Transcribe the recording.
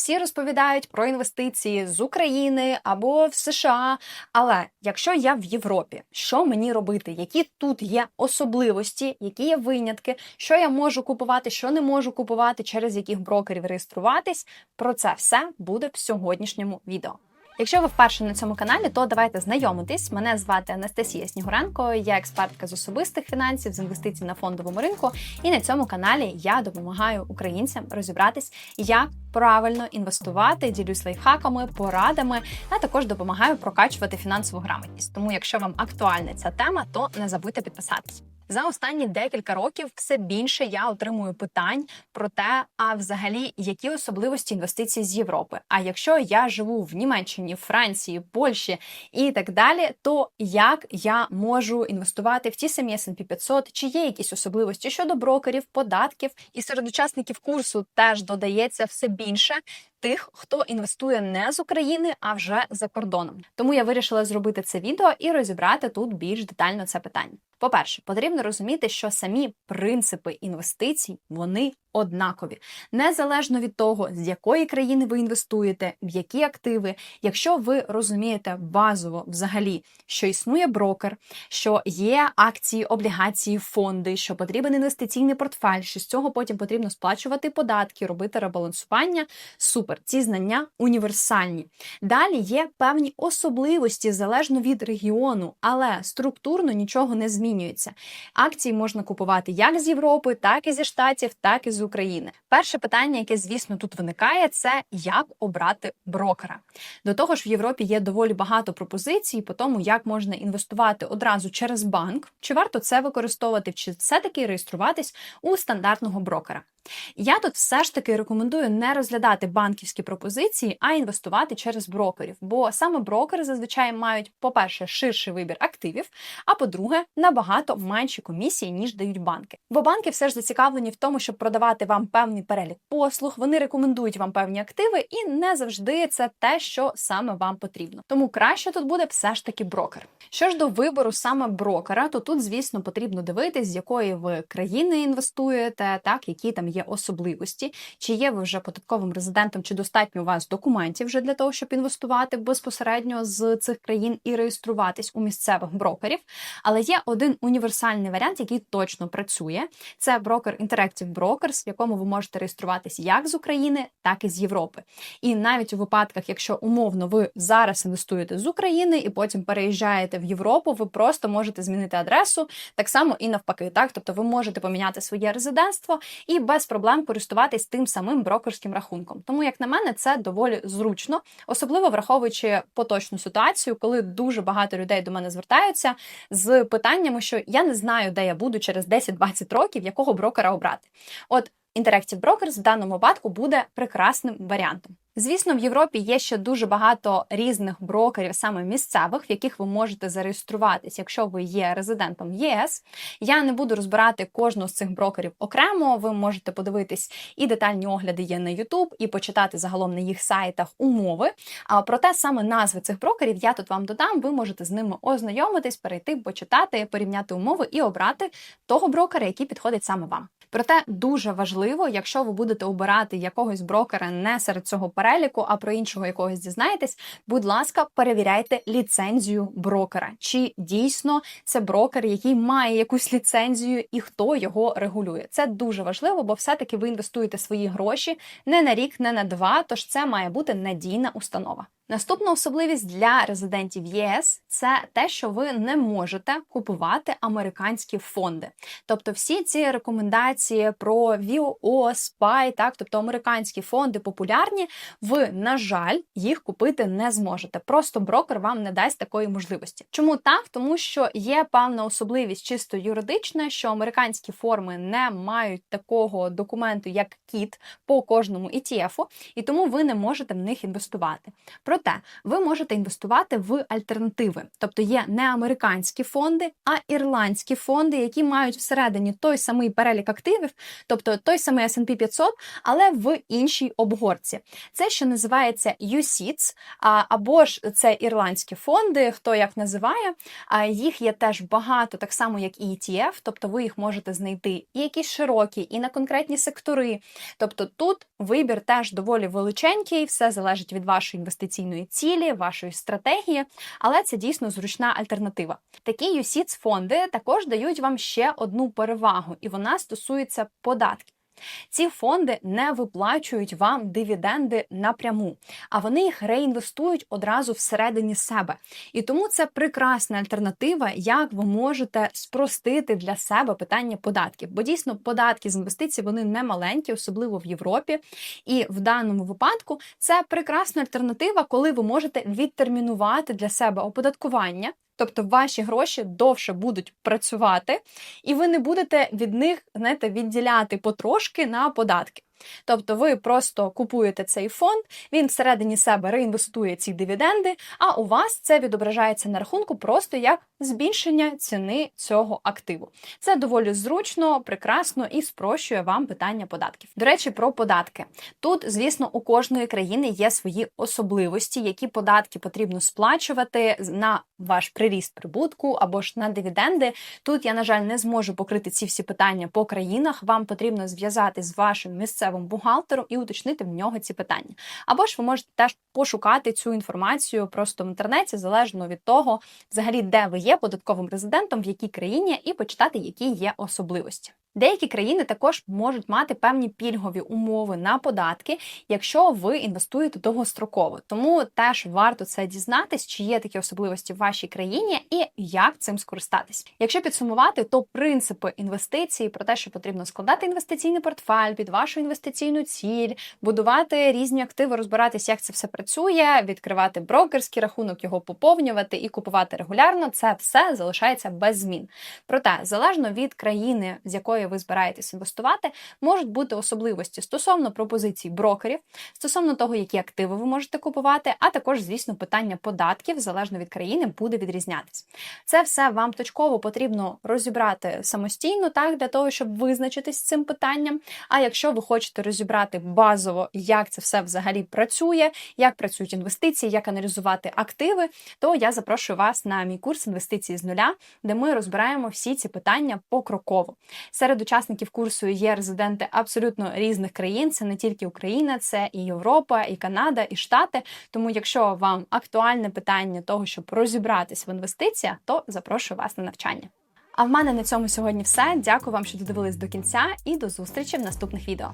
Всі розповідають про інвестиції з України або в США. Але якщо я в Європі, що мені робити? Які тут є особливості, які є винятки, що я можу купувати, що не можу купувати, через яких брокерів реєструватись? Про це все буде в сьогоднішньому відео. Якщо ви вперше на цьому каналі, то давайте знайомитись. Мене звати Анастасія Снігуренко, я експертка з особистих фінансів, з інвестицій на фондовому ринку. І на цьому каналі я допомагаю українцям розібратись, як правильно інвестувати, ділюсь лайфхаками, порадами, а також допомагаю прокачувати фінансову грамотність. Тому, якщо вам актуальна ця тема, то не забудьте підписатись. За останні декілька років все більше я отримую питань про те, а взагалі які особливості інвестицій з Європи. А якщо я живу в Німеччині, Франції, Польщі і так далі, то як я можу інвестувати в ті самі S&P 500, чи є якісь особливості щодо брокерів, податків і серед учасників курсу теж додається все більше. Тих, хто інвестує не з України, а вже за кордоном. Тому я вирішила зробити це відео і розібрати тут більш детально це питання. По-перше, потрібно розуміти, що самі принципи інвестицій вони однакові, незалежно від того, з якої країни ви інвестуєте, в які активи. Якщо ви розумієте базово взагалі, що існує брокер, що є акції, облігації, фонди, що потрібен інвестиційний портфель, що з цього потім потрібно сплачувати податки, робити ребалансування. Супер, ці знання універсальні. Далі є певні особливості залежно від регіону, але структурно нічого не змінюється. Акції можна купувати як з Європи, так і зі штатів, так і з України. Перше питання, яке, звісно, тут виникає, це як обрати брокера. До того ж, в Європі є доволі багато пропозицій по тому, як можна інвестувати одразу через банк, чи варто це використовувати, чи все-таки реєструватись у стандартного брокера. Я тут все ж таки рекомендую не розглядати банківські пропозиції, а інвестувати через брокерів. Бо саме брокери зазвичай мають, по-перше, ширший вибір активів, а по-друге, набагато менші комісії, ніж дають банки. Бо банки все ж зацікавлені в тому, щоб продавати вам певний перелік послуг, вони рекомендують вам певні активи, і не завжди це те, що саме вам потрібно. Тому краще тут буде все ж таки брокер. Що ж до вибору саме брокера, то тут, звісно, потрібно дивитись, з якої ви країни інвестуєте, так які там є особливості, чи є ви вже податковим резидентом, чи достатньо у вас документів вже для того, щоб інвестувати безпосередньо з цих країн і реєструватись у місцевих брокерів. Але є один універсальний варіант, який точно працює. Це брокер Interactive Brokers, в якому ви можете реєструватись як з України, так і з Європи. І навіть у випадках, якщо умовно ви зараз інвестуєте з України і потім переїжджаєте в Європу, ви просто можете змінити адресу, так само і навпаки. Так, тобто ви можете поміняти своє резидентство і без проблем користуватись тим самим брокерським рахунком. Тому, як на мене, це доволі зручно, особливо враховуючи поточну ситуацію, коли дуже багато людей до мене звертаються з питаннями, що я не знаю, де я буду через 10-20 років, якого брокера обрати. От Interactive Brokers в даному випадку буде прекрасним варіантом. Звісно, в Європі є ще дуже багато різних брокерів, саме місцевих, в яких ви можете зареєструватись, якщо ви є резидентом ЄС. Я не буду розбирати кожного з цих брокерів окремо. Ви можете подивитись і детальні огляди є на YouTube, і почитати загалом на їх сайтах умови. А проте саме назви цих брокерів я тут вам додам. Ви можете з ними ознайомитись, перейти, почитати, порівняти умови і обрати того брокера, який підходить саме вам. Проте дуже важливо, якщо ви будете обирати якогось брокера не серед цього переліку, а про іншого якогось дізнаєтесь, будь ласка, перевіряйте ліцензію брокера. Чи дійсно це брокер, який має якусь ліцензію і хто його регулює? Це дуже важливо, бо все-таки ви інвестуєте свої гроші не на рік, не на два. Тож це має бути надійна установа. Наступна особливість для резидентів ЄС це те, що ви не можете купувати американські фонди. Тобто, всі ці рекомендації про VOO, SPY, так, тобто американські фонди популярні, ви, на жаль, їх купити не зможете. Просто брокер вам не дасть такої можливості. Чому так? Тому що є певна особливість чисто юридична, що американські форми не мають такого документу, як кіт по кожному ETF, і тому ви не можете в них інвестувати. Проте ви можете інвестувати в альтернативи, тобто є не американські фонди, а ірландські фонди, які мають всередині той самий перелік активів, тобто той самий S&P 500, але в іншій обгорці. Це що називається UCITS, а, або ж це ірландські фонди, хто як називає. Їх є теж багато, так само як і ETF, тобто ви їх можете знайти і якісь широкі, і на конкретні сектори. Тобто тут вибір теж доволі величенький, все залежить від вашої інвестиційної цілі, вашої стратегії, але це дійсно зручна альтернатива. Такі UCITS фонди також дають вам ще одну перевагу, і вона стосується податків. Ці фонди не виплачують вам дивіденди напряму, а вони їх реінвестують одразу всередині себе. І тому це прекрасна альтернатива, як ви можете спростити для себе питання податків. Бо дійсно податки з інвестицій вони не маленькі, особливо в Європі. І в даному випадку це прекрасна альтернатива, коли ви можете відтермінувати для себе оподаткування. Тобто ваші гроші довше будуть працювати, і ви не будете від них знаєте, відділяти потрошки на податки. Тобто ви просто купуєте цей фонд, він всередині себе реінвестує ці дивіденди, а у вас це відображається на рахунку просто як збільшення ціни цього активу. Це доволі зручно, прекрасно і спрощує вам питання податків. До речі, про податки. Тут, звісно, у кожної країни є свої особливості, які податки потрібно сплачувати на ваш приріст прибутку або ж на дивіденди. Тут я, на жаль, не зможу покрити ці всі питання по країнах. Вам потрібно зв'язати з вашим місцевим бухгалтером і уточнити в нього ці питання. Або ж ви можете теж пошукати цю інформацію просто в інтернеті, залежно від того, взагалі, де ви є податковим резидентом, в якій країні, і почитати, які є особливості. Деякі країни також можуть мати певні пільгові умови на податки, якщо ви інвестуєте довгостроково. Тому теж варто це дізнатись, чи є такі особливості в вашій країні і як цим скористатись. Якщо підсумувати, то принципи інвестицій про те, що потрібно складати інвестиційний портфель під вашу інвестиційну ціль, будувати різні активи, розбиратись, як це все працює, відкривати брокерський рахунок, його поповнювати і купувати регулярно. Це все залишається без змін. Проте залежно від країни, з якої ви збираєтесь інвестувати, можуть бути особливості стосовно пропозицій брокерів, стосовно того, які активи ви можете купувати, а також, звісно, питання податків залежно від країни буде відрізнятись. Це все вам точково потрібно розібрати самостійно, так для того, щоб визначитись з цим питанням. А якщо ви хочете розібрати базово, як це все взагалі працює, як працюють інвестиції, як аналізувати активи, то я запрошую вас на мій курс інвестиції з нуля, де ми розбираємо всі ці питання покроково. Серед учасників курсу є резиденти абсолютно різних країн. Це не тільки Україна, це і Європа, і Канада, і Штати. Тому, якщо вам актуальне питання того, щоб розібратись в інвестиціях, то запрошую вас на навчання. А в мене на цьому сьогодні все. Дякую вам, що додивились до кінця, і до зустрічі в наступних відео.